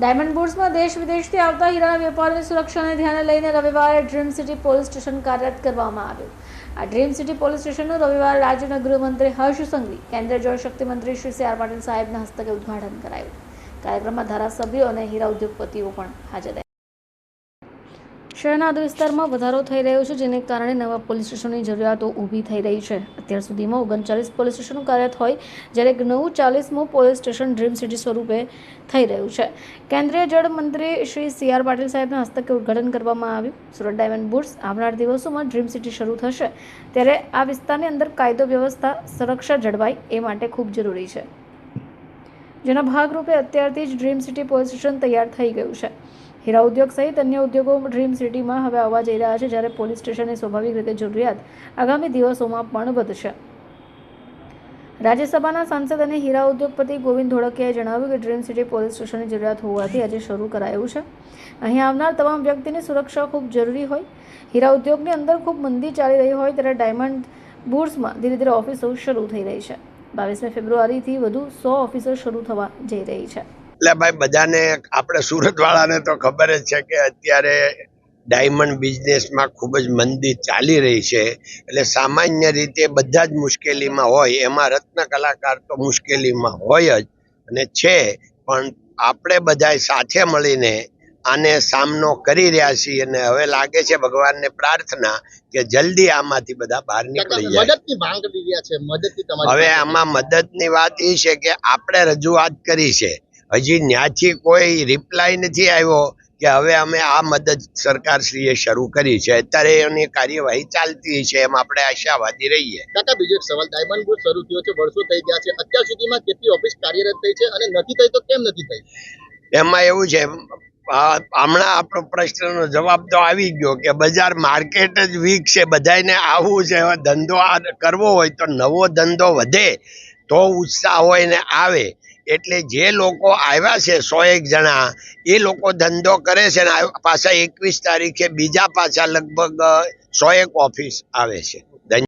Diamond બોર્ડ્સમાં દેશ વિદેશથી આવતા હીરાના વેપારની સુરક્ષાને ધ્યાને લઈને રવિવારે ડ્રીમ સિટી પોલીસ સ્ટેશન કાર્યરત કરવામાં આવ્યું. આ ડ્રીમ સિટી પોલીસ સ્ટેશનનું રવિવારે રાજ્યના ગૃહમંત્રી હર્ષ સંઘવી, કેન્દ્રીય જળશક્તિ મંત્રી શ્રી સી આર પાટીલ સાહેબના હસ્તકે ઉદ્ઘાટન કરાયું. કાર્યક્રમમાં ધારાસભ્યો અને હીરા ઉદ્યોગપતિઓ પણ હાજર રહ્યા. શહેરના આદિ વિસ્તારમાં વધારો થઈ રહ્યો છે, જેને કારણે નવા પોલીસ સ્ટેશનની જરૂરિયાતો ઊભી થઈ રહી છે. અત્યાર સુધીમાં ઓગણચાલીસ પોલીસ સ્ટેશનો કાર્યરત હોય, જ્યારે નવું ચાલીસમું પોલીસ સ્ટેશન ડ્રીમ સિટી સ્વરૂપે થઈ રહ્યું છે. કેન્દ્રીય જળ મંત્રી શ્રી સી આર પાટીલ સાહેબના હસ્તકે ઉદ્ઘાટન કરવામાં આવ્યું. સુરત ડાયમંડ બુટ્સ આવનાર દિવસોમાં ડ્રીમ સિટી શરૂ થશે. ત્યારે આ વિસ્તારની અંદર કાયદો વ્યવસ્થા, સુરક્ષા જળવાય એ માટે ખૂબ જરૂરી છે. જેના ભાગરૂપે અત્યારથી જ ડ્રીમ સિટી પોલીસ સ્ટેશન તૈયાર થઈ ગયું છે. હીરા ઉદ્યોગ સહિત અન્ય ઉદ્યોગો ડ્રીમ સિટીમાં હવે આવવા જઈ રહ્યા છે, જ્યારે પોલીસ સ્ટેશનની સ્વાભાવિક રીતે જરૂરિયાત આગામી દિવસોમાં પણ વધશે. રાજ્યસભાના સાંસદ અને હીરા ઉદ્યોગપતિ ગોવિંદ ધોળકિયાએ જણાવ્યું કે ડ્રીમ સિટી પોલીસ સ્ટેશનની જરૂરિયાત હોવાથી આજે શરૂ કરાયું છે. અહીં આવનાર તમામ વ્યક્તિની સુરક્ષા ખૂબ જરૂરી હોય. હીરા ઉદ્યોગની અંદર ખૂબ મંદી ચાલી રહી હોય ત્યારે ડાયમંડ બુર્સમાં ધીરે ધીરે ઓફિસો શરૂ થઈ રહી છે. બાવીસમી ફેબ્રુઆરીથી વધુ સો ઓફિસર શરૂ થવા જઈ રહી છે. એટલે ભાઈ, બધાને આપણે સુરત વાળાને તો ખબર જ છે કે અત્યારે ડાયમંડ બિઝનેસમાં ખૂબ જ મંદી ચાલી રહી છે. એટલે સામાન્ય રીતે બધા જ મુશ્કેલીમાં હોય, એમાં રત્ન કલાકાર તો મુશ્કેલીમાં હોય જ અને છે. પણ આપણે બધા સાથે મળીને આને સામનો કરી રહ્યા છીએ અને હવે લાગે છે ભગવાનને પ્રાર્થના કે જલ્દી આમાંથી બધા બહાર નીકળી જાય. હવે. આમાં મદદની વાત એ છે કે આપણે રજૂઆત કરી છે. હજી ન્યાથી કોઈ રિપ્લાય નથી આવ્યો કે હવે અમે આ મદદ સરકારશ્રીએ શરૂ કરી છે. અત્યારે એની કાર્યવાહી ચાલતી છે એમ આપણે આશાવાદી રહીએ. કાકા બીજો સવાલ ડાયમંડ બુટ શરૂ થયો છે વર્ષો થઈ ગયા છે. અત્યાર સુધીમાં કેટલી ઓફિસ કાર્યરત થઈ છે અને નથી થઈ તો કેમ નથી થઈ? એમાં એવું છે હમણાં આપણો પ્રશ્નનો જવાબ તો આવી ગયો કે બજાર માર્કેટ જ વીક છે બધાને આવવું છે ધંધો કરવો હોય તો નવો ધંધો વધે તો ઉત્સાહ હોય ને આવે. એટલે જે લોકો આવ્યા છે સો એક જણા, એ લોકો ધંધો કરે છે ને પાછા એકવીસ તારીખે બીજા પાછા લગભગ સો એક ઓફિસ આવે છે.